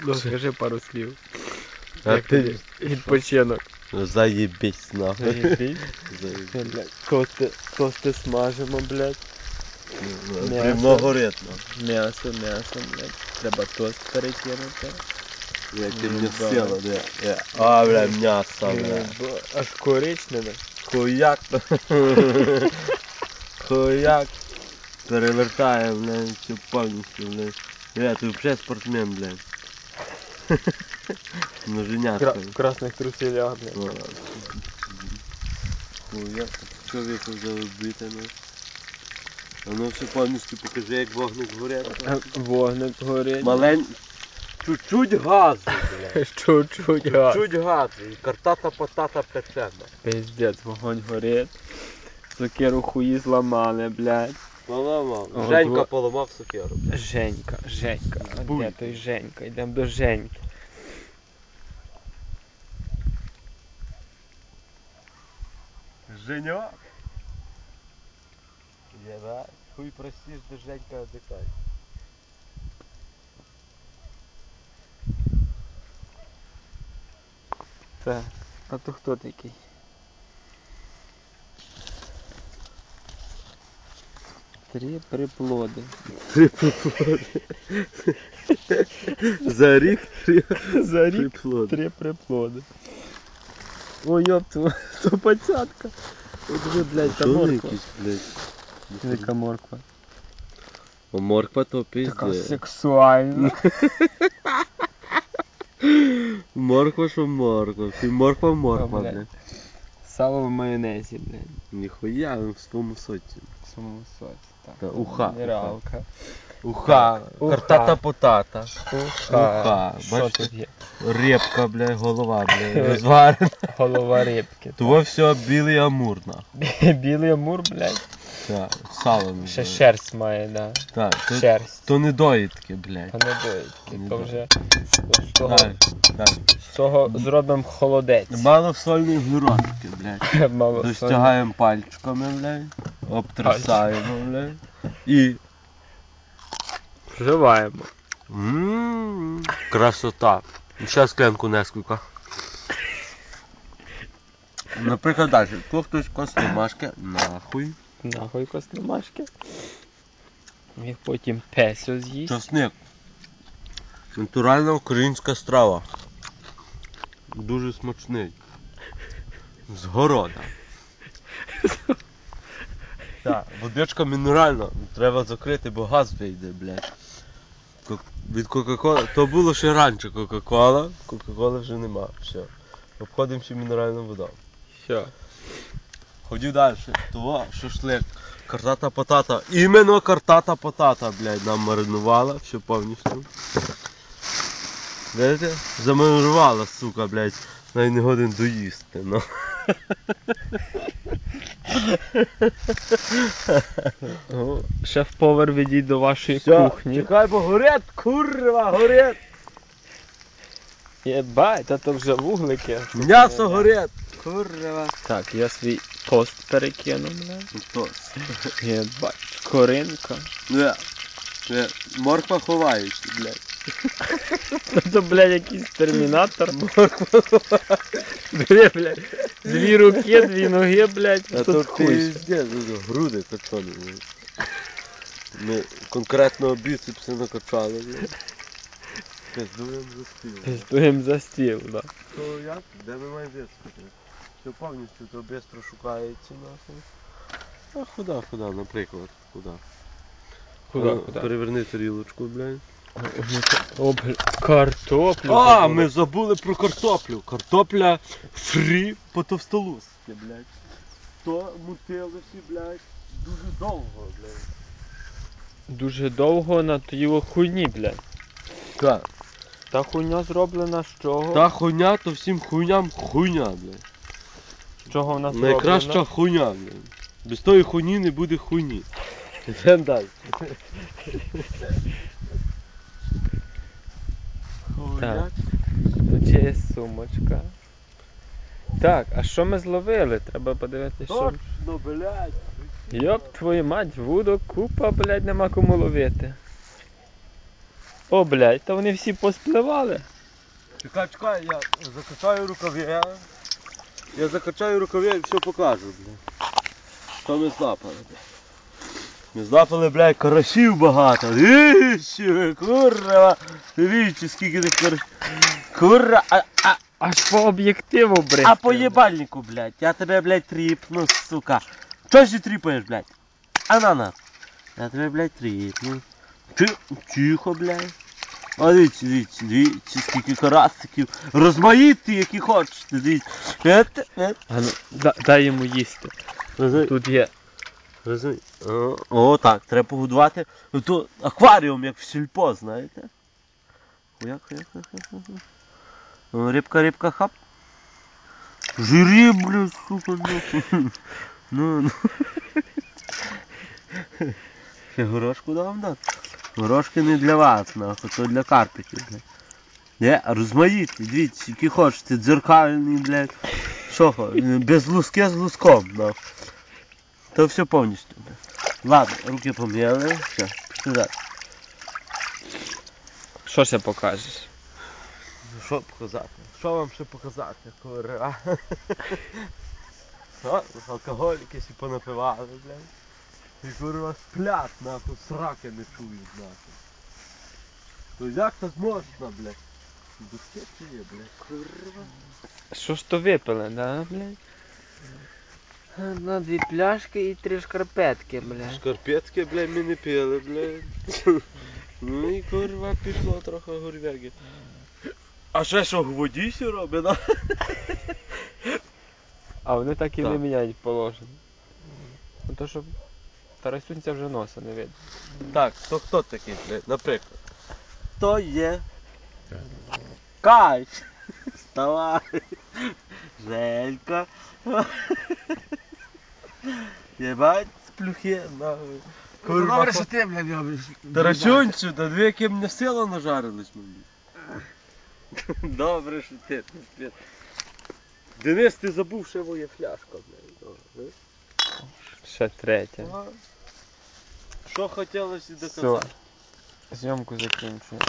Ну, скажи пару слів. А Як ти тобі відпочинок. заєбісь нахуй. Заєбись. Заєбісь. Блядь, тости, тости смажимо, блядь. М'ясо. Прямо. М'ясо, м'ясо, блядь. Треба тост перекинути. Я Ну, не да. сіло, де. А, бля, м'ясо, бля. Бо Аж коричневе. Хуяк. Хуяк. Перевертаємо, блядь, все повністю, блядь. Бля, ти взагалі спортсмен, блядь. Ноженятка. В красних труселях, блядь. Ну, Хуяк. Чоловіку заробити, ну. А ну все повністю покажи, як вогник горить. Е, Вогник горить. Малень... Чуть-чуть газу, блядь. Чуть-чуть газ. Чуть газу. І картата потата печена. Пиздець, вогонь горить. Сокиру хуї зламали, блядь. Поламав. Ого. Женька поламав сокиру. Женька, Женька. А де той Женька? Йдемо до Женьки. Женя. Єба. Хуй простиш, до Женька отдихай. Так. А то хто такий? Три приплоди. За рік три За рік приплоди. три приплоди. Ой, твою, то пацятка. От блядь, та морква. якісь, блядь? Яка морква. А морква то Така сексуальна. Морква що морква. Морква морква, блядь. Сало в майонезі, блядь. Ніхуя, в своєму соці. В самому соці. Так. Та, уха, Мінералка. Уха. Уха. Картата потата. Уха. Уха. Що тут є? Репка, блядь, голова, блядь, розварена. Голова репки. Того все білий амур, нахуй. Білий амур, блядь. Так, сало Ще називається. шерсть має, да. Так, то, Шерсть. то не доїдки, блядь. Та не доїтки. Не То вже з того, Далі, далі. з того зробимо холодець. Мало сольної глюротки, блядь. Мало Достягаємо пальчиками, блядь. Обтрясаємо, блядь. І. Вживаємо. Ммм, красота. Ще склянку нескільки. Наприклад, далі. Коли хтось костомашки, нахуй. Нахуй костромашки. Їх потім песо з'їсть. Часник. Натуральна українська страва. Дуже смачний. З города. Так, водичка мінеральна. Треба закрити, бо газ вийде, блядь. Від Кока-Коли. То було ще раніше Кока-Кола. Кока-Коли вже нема. Все. Обходимося мінеральну воду. Що? Ходів далі. Того шашлик. Картата потата. Іменно картата потата, блядь, нам маринувала, все повністю. Видите? Замаринувала, сука, блядь, навіть не годин доїсти, ну. Шеф-повар ведіть до вашої Все, кухні. чекай, бо горять, курва, горять. Єбать, а то вже вуглики. М'ясо горять. Курва. Так, я свій тост перекину, бля. То. Єбать, коринка. Не, не, морква ховається, блядь. Це, блядь, якийсь термінатор. Бля, блядь. Дві руки, дві ноги, блядь. А то Тут хуй. ну, груди качали. ну. Ми конкретно біцепси накачали. блядь. Пиздуємо за стіл. Пиздуємо за стіл, да. То як? Де ми маємо Все повністю то швидко шукається нахуй. А куди, куди, наприклад, куди? Куди, Ну, куди? Переверни тарілочку, блядь. О, бля, картоплю. А, ми забули про картоплю. Картопля фрі по товстолузьки, блядь. То мутилося, блядь, дуже довго, блядь. Дуже довго на тій хуйні, блядь. Так. Та хуйня зроблена з чого? Та хуйня, то всім хуйням хуйня, блядь. Чого вона Найкраща зроблена? хуйня, блядь. Без тої хуйні не буде хуйні. Йдем далі. Так. Тут ще є сумочка. Так, а що ми зловили? Треба подивитися, що. Точно, блядь. Йоп, твою мать, вудок, купа, блядь, нема кому ловити. О, блядь, та вони всі поспливали. Чекай, чекай, я закачаю рукаві. Я закачаю рукаві і все покажу, бля. Що ми злапали, бля. Ми злапали, блядь, карасів багато. Іще, курва. Дивіться, скільки тих карасів. Курва, а, а, Аж по об'єктиву, блядь. а по єбальнику, блядь. Я тебе, блядь, тріпну, сука. Чого ж ти тріпаєш, блядь? А на на. Я тебе, блядь, тріпну. Тихо, блядь. А дивіться, дивіться, дивіться, скільки карасиків. Розмаїти, які хочете, дивіться. Ете, ете. А ну, да- дай йому їсти. Розумі- Тут є. розумі- О, О, так, треба погодувати. Ну то акваріум, як в сільпо, знаєте. Хуяк, хуяк, хуяк, хуяк, хуяк. О, Рибка, рибка, хап. Жири, блядь, сука, ну. Ну, ну. Ще горошку дам дати? Горошки не для вас, нахуй, то для карпиків, блядь. Не, розмаїти, дивіться, які хочете, дзеркальні, блядь. Що, без луски з луском, нахуй. То все повністю, блядь. Ладно, руки поміли, все, сюди. Що ще покажеш? Що показати? Що вам ще показати, курва? О, алкоголіки всі понапивали, блядь. І курва сплять, нахуй, сраки не чують, нахуй. То як так можна, блядь? Духи чи є, блядь, курва. Що ж то випили, да, блядь? На дві пляшки і три шкарпетки, бля. Шкарпетки, блядь, ми не пили, блядь. Ну і курва пішло трохи горвяги. А ще що в воді сі робить, да? А вони так і не міняють положення. Ну то що Тарасюнця вже носа не видно. Так, то хто такий, блядь, наприклад? То є. Кайф. Вставай. Желька. Єбать, сплюхи, нахуй. Курва, Добре, що ти, блядь, робиш. Тарасюнцю, та дві яке мене сила нажарились мені. Добре, що ти, пиздець. Денис, ти забув ще моє фляжка, блядь. Ще третя. Що хотілося Все. доказати? Зйомку закінчую.